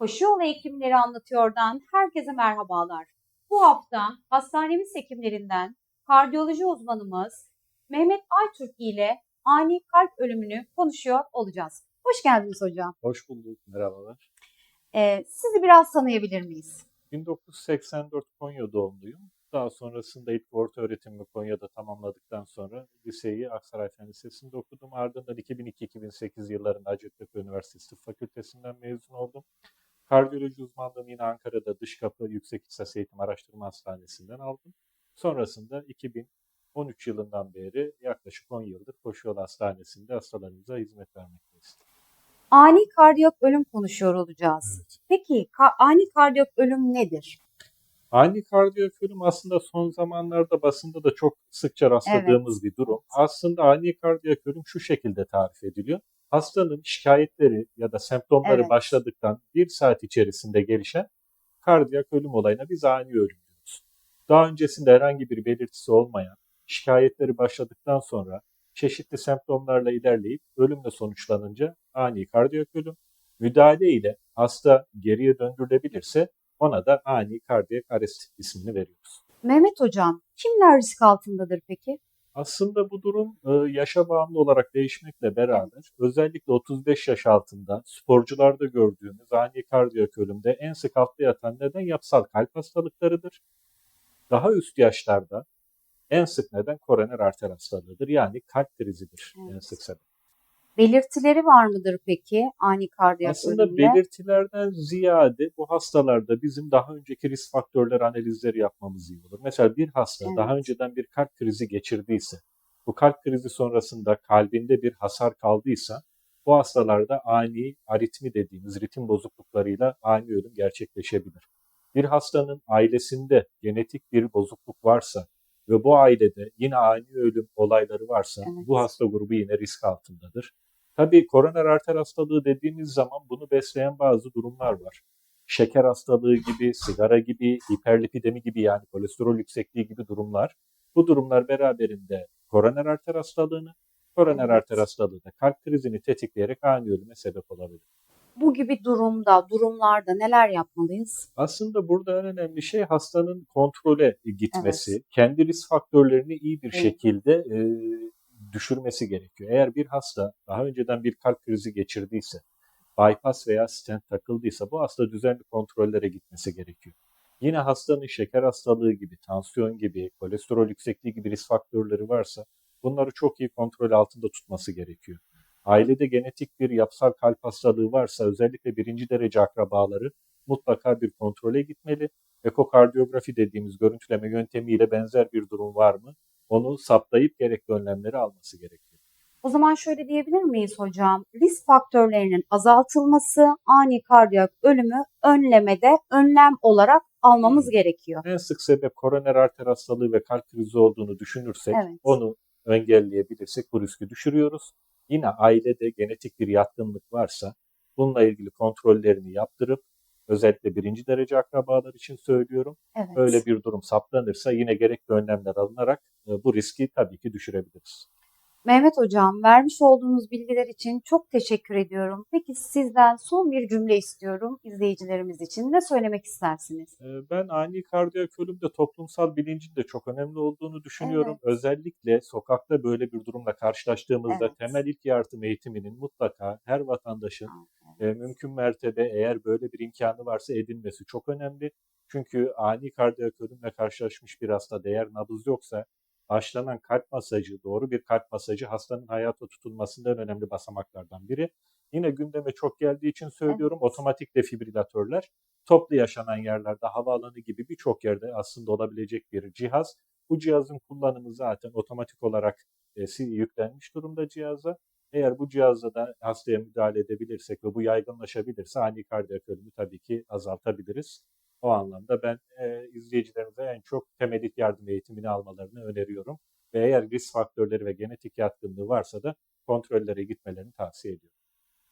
Koşu yolu hekimleri anlatıyordan herkese merhabalar. Bu hafta hastanemiz hekimlerinden kardiyoloji uzmanımız Mehmet Aytürk ile ani kalp ölümünü konuşuyor olacağız. Hoş geldiniz hocam. Hoş bulduk, merhabalar. Ee, sizi biraz tanıyabilir miyiz? 1984 Konya doğumluyum. Daha sonrasında ilk orta öğretimimi Konya'da tamamladıktan sonra liseyi Aksaray Fen Lisesi'nde okudum. Ardından 2002-2008 yıllarında Hacettepe Üniversitesi Tıp Fakültesinden mezun oldum. Kardiyoloji uzmanlığını yine Ankara'da Dış Kapı Yüksek Lisans Eğitim Araştırma Hastanesi'nden aldım. Sonrasında 2013 yılından beri yaklaşık 10 yıldır Koşu Yolu Hastanesi'nde hastalarımıza hizmet vermekteyiz. Ani kardiyak ölüm konuşuyor olacağız. Evet. Peki ka- ani kardiyak ölüm nedir? Ani kardiyak ölüm aslında son zamanlarda basında da çok sıkça rastladığımız bir durum. Aslında ani kardiyak ölüm şu şekilde tarif ediliyor. Hastanın şikayetleri ya da semptomları Evet. başladıktan bir saat içerisinde gelişen kardiyak ölüm olayına biz ani ölüm diyoruz. Daha öncesinde herhangi bir belirtisi olmayan, şikayetleri başladıktan sonra çeşitli semptomlarla ilerleyip ölümle sonuçlanınca ani kardiyak ölüm, müdahale ile hasta geriye döndürülebilirse ona da ani kardiyak arrest ismini veriyoruz. Mehmet hocam, kimler risk altındadır peki? Aslında bu durum e, yaşa bağımlı olarak değişmekle beraber özellikle 35 yaş altında sporcularda gördüğümüz ani kardiyak ölümde en sık altta yatan neden yapsal kalp hastalıklarıdır. Daha üst yaşlarda en sık neden koroner arter hastalığıdır. Yani kalp krizidir en Evet. sık sebep. Belirtileri var mıdır peki ani kardiyak Aslında ölümle? belirtilerden ziyade bu hastalarda bizim daha önceki risk faktörleri analizleri yapmamız iyi olur. Mesela bir hasta Evet. daha önceden bir kalp krizi geçirdiyse, bu kalp krizi sonrasında kalbinde bir hasar kaldıysa, bu hastalarda ani aritmi dediğimiz ritim bozukluklarıyla ani ölüm gerçekleşebilir. Bir hastanın ailesinde genetik bir bozukluk varsa ve bu ailede yine ani ölüm olayları varsa Evet. bu hasta grubu yine risk altındadır. Tabii koroner arter hastalığı dediğimiz zaman bunu besleyen bazı durumlar var. Şeker hastalığı gibi, sigara gibi, hiperlipidemi gibi yani kolesterol yüksekliği gibi durumlar. Bu durumlar beraberinde koroner arter hastalığını, koroner Evet. arter hastalığı da kalp krizini tetikleyerek ani ölüme sebep olabilir. Bu gibi durumda, durumlarda neler yapmalıyız? Aslında burada en önemli şey hastanın kontrole gitmesi, kendi risk faktörlerini iyi bir Evet. şekilde e, düşürmesi gerekiyor. Eğer bir hasta daha önceden bir kalp krizi geçirdiyse, bypass veya stent takıldıysa bu hasta düzenli kontrollere gitmesi gerekiyor. Yine hastanın şeker hastalığı gibi, tansiyon gibi, kolesterol yüksekliği gibi risk faktörleri varsa bunları çok iyi kontrol altında tutması gerekiyor. Ailede genetik bir yapsal kalp hastalığı varsa özellikle birinci derece akrabaları mutlaka bir kontrole gitmeli. Ekokardiyografi dediğimiz görüntüleme yöntemiyle benzer bir durum var mı? Onu saptayıp gerekli önlemleri alması gerekiyor. O zaman şöyle diyebilir miyiz hocam? Risk faktörlerinin azaltılması ani kardiyak ölümü önlemede önlem olarak almamız Hmm. gerekiyor. En sık sebep koroner arter hastalığı ve kalp krizi olduğunu düşünürsek Evet. onu engelleyebilirsek bu riski düşürüyoruz. Yine ailede genetik bir yatkınlık varsa bununla ilgili kontrollerini yaptırıp özellikle birinci derece akrabalar için söylüyorum. Evet. Öyle bir durum saptanırsa yine gerekli önlemler alınarak e, bu riski tabii ki düşürebiliriz. Mehmet hocam vermiş olduğunuz bilgiler için çok teşekkür ediyorum. Peki sizden son bir cümle istiyorum izleyicilerimiz için. Ne söylemek istersiniz? E, Ben ani kardiyak ölümde toplumsal bilincin de çok önemli olduğunu düşünüyorum. Evet. Özellikle sokakta böyle bir durumla karşılaştığımızda Evet. temel ilk yardım eğitiminin mutlaka her vatandaşın e, mümkün mertebe eğer böyle bir imkanı varsa edinmesi çok önemli. Çünkü ani kardiyak ölümle karşılaşmış bir hasta eğer nabız yoksa başlanan kalp masajı, doğru bir kalp masajı hastanın hayata tutulmasında en önemli basamaklardan biri. Yine gündeme çok geldiği için söylüyorum Evet. otomatik defibrilatörler toplu yaşanan yerlerde havaalanı gibi birçok yerde aslında olabilecek bir cihaz. Bu cihazın kullanımı zaten otomatik olarak e, yüklenmiş durumda cihaza. Eğer bu cihazla da hastaya müdahale edebilirsek ve bu yaygınlaşabilirse ani kardiyak ölümü tabii ki azaltabiliriz. O anlamda ben e, izleyicilerimize en çok temel ilk yardım eğitimini almalarını öneriyorum. Ve eğer risk faktörleri ve genetik yatkınlığı varsa da kontrollere gitmelerini tavsiye ediyorum.